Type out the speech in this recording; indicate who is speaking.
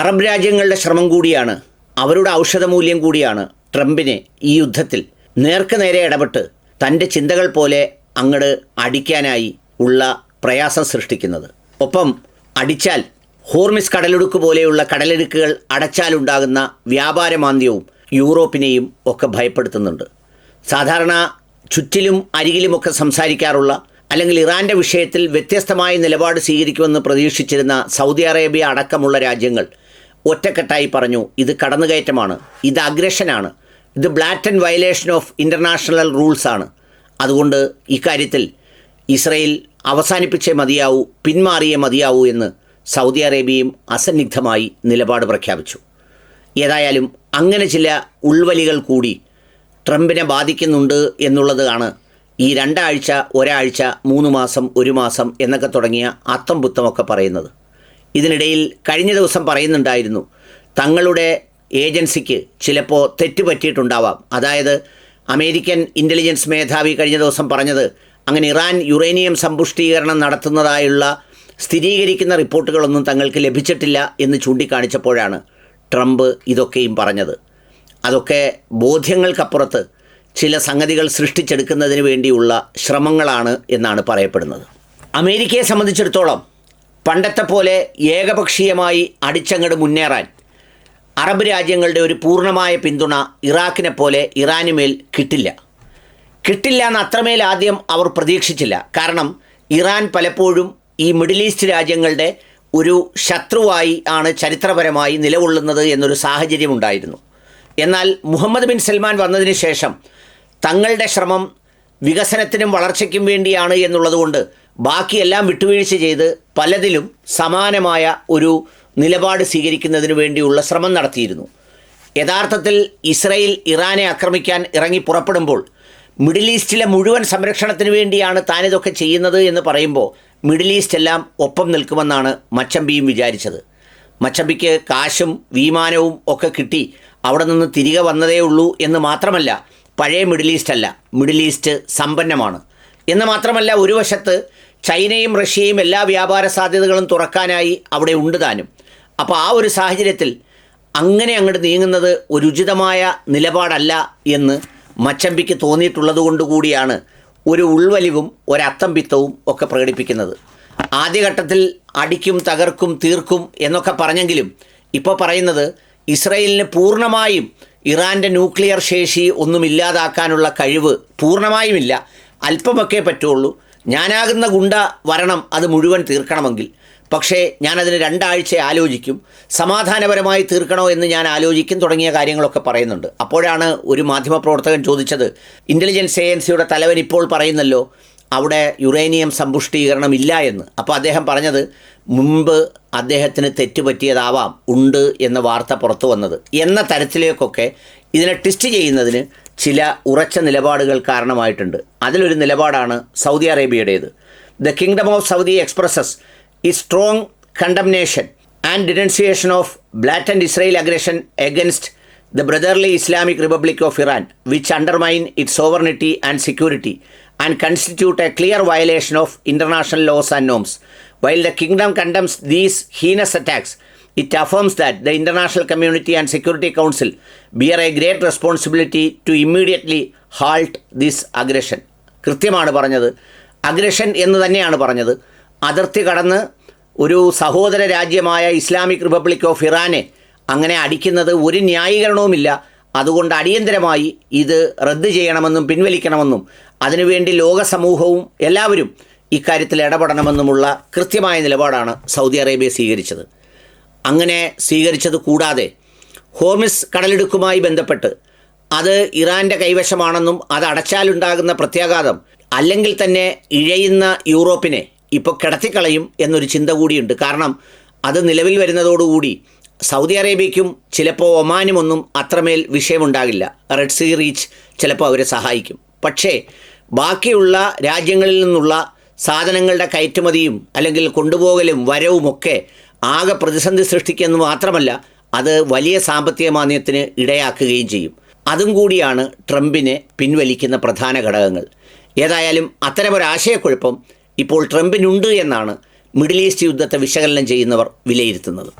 Speaker 1: Arab രാജ്യങ്ങളുടെ ശ്രമം കൂടിയാണ് അവരുടെ ഔഷധമൂല്യം കൂടിയാണ് ട്രംപിനെ ഈ യുദ്ധത്തിൽ. നേർക്ക് നേരെ ഇടപെട്ട് തന്റെ ചിന്തകൾ പോലെ അങ്ങട് അടിക്കാനായി ഉള്ള പ്രയാസം സൃഷ്ടിക്കുന്നത്. ഒപ്പം അടിച്ചാൽ ഹോർമിസ് കടലിടുക്ക് പോലെയുള്ള കടലിടുക്കുകൾ അടച്ചാലുണ്ടാകുന്ന വ്യാപാരമാന്ദ്യവും യൂറോപ്പിനെയും ഒക്കെ ഭയപ്പെടുത്തുന്നുണ്ട്. സാധാരണ ചുറ്റിലും അരികിലുമൊക്കെ സംസാരിക്കാറുള്ള അല്ലെങ്കിൽ ഇറാന്റെ വിഷയത്തിൽ വ്യത്യസ്തമായ നിലപാട് സ്വീകരിക്കുമെന്ന് പ്രതീക്ഷിച്ചിരുന്ന സൗദി അറേബ്യ അടക്കമുള്ള രാജ്യങ്ങൾ ഒറ്റക്കെട്ടായി പറഞ്ഞു ഇത് കടന്നുകയറ്റമാണ് ഇത് അഗ്രഷനാണ് ഇത് ബ്ലാറ്റൻ വയലേഷൻ ഓഫ് ഇന്റർനാഷണൽ റൂൾസാണ് അതുകൊണ്ട് ഇക്കാര്യത്തിൽ ഇസ്രയേൽ അവസാനിപ്പിച്ചേ മതിയാവൂ പിന്മാറിയേ മതിയാവൂ എന്ന് സൗദി അറേബ്യയും അസന്നിഗ്ധമായി നിലപാട് പ്രഖ്യാപിച്ചു. ഏതായാലും അങ്ങനെ ചില ഉൾവലികൾ കൂടി ട്രംപിനെ ബാധിക്കുന്നുണ്ട് എന്നുള്ളതാണ് ഈ രണ്ടാഴ്ച ഒരാഴ്ച മൂന്ന് മാസം ഒരു മാസം എന്നൊക്കെ തുടങ്ങിയ അത്തം പുത്തമൊക്കെ പറയുന്നത്. ഇതിനിടയിൽ കഴിഞ്ഞ ദിവസം പറയുന്നുണ്ടായിരുന്നു തങ്ങളുടെ ഏജൻസിക്ക് ചിലപ്പോൾ തെറ്റുപറ്റിയിട്ടുണ്ടാവാം അതായത് അമേരിക്കൻ ഇന്റലിജൻസ് മേധാവി കഴിഞ്ഞ ദിവസം പറഞ്ഞത് അങ്ങനെ ഇറാൻ യുറേനിയം സമ്പുഷ്ടീകരണം നടത്തുന്നതായുള്ള സ്ഥിരീകരിക്കുന്ന റിപ്പോർട്ടുകളൊന്നും തങ്ങൾക്ക് ലഭിച്ചിട്ടില്ല എന്ന് ചൂണ്ടിക്കാണിച്ചപ്പോഴാണ് ട്രംപ് ഇതൊക്കെയും പറഞ്ഞത്. അതൊക്കെ ബോധ്യങ്ങൾക്കപ്പുറത്ത് ചില സംഗതികൾ സൃഷ്ടിച്ചെടുക്കുന്നതിന് വേണ്ടിയുള്ള ശ്രമങ്ങളാണ് എന്നാണ് പറയപ്പെടുന്നത്. അമേരിക്കയെ സംബന്ധിച്ചിടത്തോളം പണ്ടത്തെ പോലെ ഏകപക്ഷീയമായി അടിച്ചങ്ങട് മുന്നേറാൻ അറബ് രാജ്യങ്ങളുടെ ഒരു പൂർണമായ പിന്തുണ ഇറാഖിനെ പോലെ ഇറാനുമേൽ കിട്ടില്ല. കിട്ടില്ല എന്ന് അത്രമേൽ ആദ്യം അവർ പ്രതീക്ഷിച്ചില്ല. കാരണം ഇറാൻ പലപ്പോഴും ഈ മിഡിൽ ഈസ്റ്റ് രാജ്യങ്ങളുടെ ഒരു ശത്രുവായി ആണ് ചരിത്രപരമായി നിലകൊള്ളുന്നത് എന്നൊരു സാഹചര്യം ഉണ്ടായിരുന്നു എന്നാൽ മുഹമ്മദ് ബിൻ സൽമാൻ വന്നതിന് ശേഷം തങ്ങളുടെ ശ്രമം വികസനത്തിനും വളർച്ചയ്ക്കും വേണ്ടിയാണ് എന്നുള്ളതുകൊണ്ട് ബാക്കിയെല്ലാം വിട്ടുവീഴ്ച ചെയ്ത് പലതിലും സമാനമായ ഒരു നിലപാട് സ്വീകരിക്കുന്നതിന് വേണ്ടിയുള്ള ശ്രമം നടത്തിയിരുന്നു. യഥാർത്ഥത്തിൽ ഇസ്രയേൽ ഇറാനെ ആക്രമിക്കാൻ ഇറങ്ങി പുറപ്പെടുമ്പോൾ മിഡിൽ ഈസ്റ്റിലെ മുഴുവൻ സംരക്ഷണത്തിന് വേണ്ടിയാണ് താനിതൊക്കെ ചെയ്യുന്നത് എന്ന് പറയുമ്പോൾ മിഡിൽ ഈസ്റ്റ് എല്ലാം ഒപ്പം നിൽക്കുമെന്നാണ് മച്ചമ്പിയും വിചാരിച്ചത്. മച്ചമ്പിക്ക് കാശും വിമാനവും ഒക്കെ കിട്ടി അവിടെ നിന്ന് തിരികെ വന്നതേ ഉള്ളൂ എന്ന് മാത്രമല്ല പഴയ മിഡിൽ ഈസ്റ്റ് അല്ല. മിഡിൽ ഈസ്റ്റ് സമ്പന്നമാണ്. എന്ന് മാത്രമല്ല ഒരു വശത്ത് ചൈനയും റഷ്യയും എല്ലാ വ്യാപാര സാധ്യതകളും തുറക്കാനായി അവിടെ ഉണ്ട് താനും. അപ്പോൾ ആ ഒരു സാഹചര്യത്തിൽ അങ്ങനെ അങ്ങോട്ട് നീങ്ങുന്നത് ഒരു ഉചിതമായ നിലപാടല്ല എന്ന് മച്ചമ്പിക്ക് തോന്നിയിട്ടുള്ളത് കൊണ്ട് കൂടിയാണ് ഒരു ഉൾവലിവും ഒരത്തംപിത്തവും ഒക്കെ പ്രകടിപ്പിക്കുന്നത്. ആദ്യഘട്ടത്തിൽ അടിക്കും തകർക്കും തീർക്കും എന്നൊക്കെ പറഞ്ഞെങ്കിലും ഇപ്പോൾ പറയുന്നത് ഇസ്രയേലിന് പൂർണമായും ഇറാന്റെ ന്യൂക്ലിയർ ശേഷി ഒന്നും ഇല്ലാതാക്കാനുള്ള കഴിവ് പൂർണമായുമില്ല. അല്പമൊക്കെ പറ്റുള്ളൂ. ഞാനാകുന്ന ഗുണ്ട വരണം അത് മുഴുവൻ തീർക്കണമെങ്കിൽ. പക്ഷേ ഞാനതിന് രണ്ടാഴ്ച ആലോചിക്കും. സമാധാനപരമായി തീർക്കണോ എന്ന് ഞാൻ ആലോചിക്കും തുടങ്ങിയ കാര്യങ്ങളൊക്കെ പറയുന്നുണ്ട്. അപ്പോഴാണ് ഒരു മാധ്യമപ്രവർത്തകൻ ചോദിച്ചത്. ഇന്റലിജൻസ് ഏജൻസിയുടെ തലവൻ ഇപ്പോൾ പറയുന്നല്ലോ അവിടെ യുറേനിയം സമ്പുഷ്ടീകരണം ഇല്ല എന്ന്. അപ്പോൾ അദ്ദേഹം പറഞ്ഞത് മുമ്പ് അദ്ദേഹത്തിന് തെറ്റുപറ്റിയതാവാം ഉണ്ട് എന്ന വാർത്ത പുറത്തു വന്നത്. എന്ന തരത്തിലേക്കൊക്കെ ഇതിനെ ടെസ്റ്റ് ചെയ്യുന്നതിന് ചില ഉറച്ച നിലപാടുകൾ കാരണമായിട്ടുണ്ട്. അതിലൊരു നിലപാടാണ് Saudi അറേബ്യയുടേത്. The kingdom of Saudi expresses ഈ strong condemnation and denunciation of blatant Israel aggression against the brotherly Islamic Republic of Iran, which undermine its sovereignty and security and constitute a clear violation of international laws and norms. While the kingdom condemns these heinous attacks, it affirms that the international community and Security Council bear a great responsibility to immediately halt this aggression. കൃത്യമാണ് പറഞ്ഞത് aggression എന്ന് തന്നെയാണ് പറഞ്ഞത് അതിർത്തി കടന്ന് ഒരു സഹോദര രാജ്യമായ ഇസ്ലാമിക് റിപ്പബ്ലിക് ഓഫ് ഇറാനെ അങ്ങനെ അടിക്കുന്നത് ഒരു ന്യായീകരണവുമില്ല. അതുകൊണ്ട് അടിയന്തരമായി ഇത് റദ്ദ് ചെയ്യണമെന്നും പിൻവലിക്കണമെന്നും അതിനുവേണ്ടി ലോക സമൂഹവും എല്ലാവരും ഇക്കാര്യത്തിൽ ഇടപെടണമെന്നുമുള്ള കൃത്യമായ നിലപാടാണ് സൗദി അറേബ്യ സ്വീകരിച്ചത്. അങ്ങനെ സ്വീകരിച്ചത് കൂടാതെ ഹോർമിസ് കടലിടുക്കുമായി ബന്ധപ്പെട്ട് അത് ഇറാന്റെ കൈവശമാണെന്നും അത് അടച്ചാലുണ്ടാകുന്ന പ്രത്യാഘാതം അല്ലെങ്കിൽ തന്നെ ഇഴയുന്ന യൂറോപ്പിനെ ഇപ്പോൾ കിടത്തിക്കളയും എന്നൊരു ചിന്ത കൂടിയുണ്ട്. കാരണം അത് നിലവിൽ വരുന്നതോടുകൂടി സൗദി അറേബ്യയ്ക്കും ചിലപ്പോൾ ഒമാനുമൊന്നും അത്രമേൽ വിഷയമുണ്ടാകില്ല. റെഡ് സീ റീച്ച് ചിലപ്പോൾ അവരെ സഹായിക്കും. പക്ഷേ ബാക്കിയുള്ള രാജ്യങ്ങളിൽ നിന്നുള്ള സാധനങ്ങളുടെ കയറ്റുമതിയും അല്ലെങ്കിൽ കൊണ്ടുപോകലും വരവുമൊക്കെ ആകെ പ്രതിസന്ധി സൃഷ്ടിക്കുമെന്ന് മാത്രമല്ല അത് വലിയ സാമ്പത്തിക മാന്ദ്യത്തിന് ഇടയാക്കുകയും ചെയ്യും. അതും കൂടിയാണ് ട്രംപിനെ പിൻവലിക്കുന്ന പ്രധാന ഘടകങ്ങൾ. ഏതായാലും അത്തരമൊരാശയക്കുഴപ്പം ഇപ്പോൾ ട്രംപിനുണ്ട് എന്നാണ് മിഡിൽ ഈസ്റ്റ് യുദ്ധത്തെ വിശകലനം ചെയ്യുന്നവർ വിലയിരുത്തുന്നത്.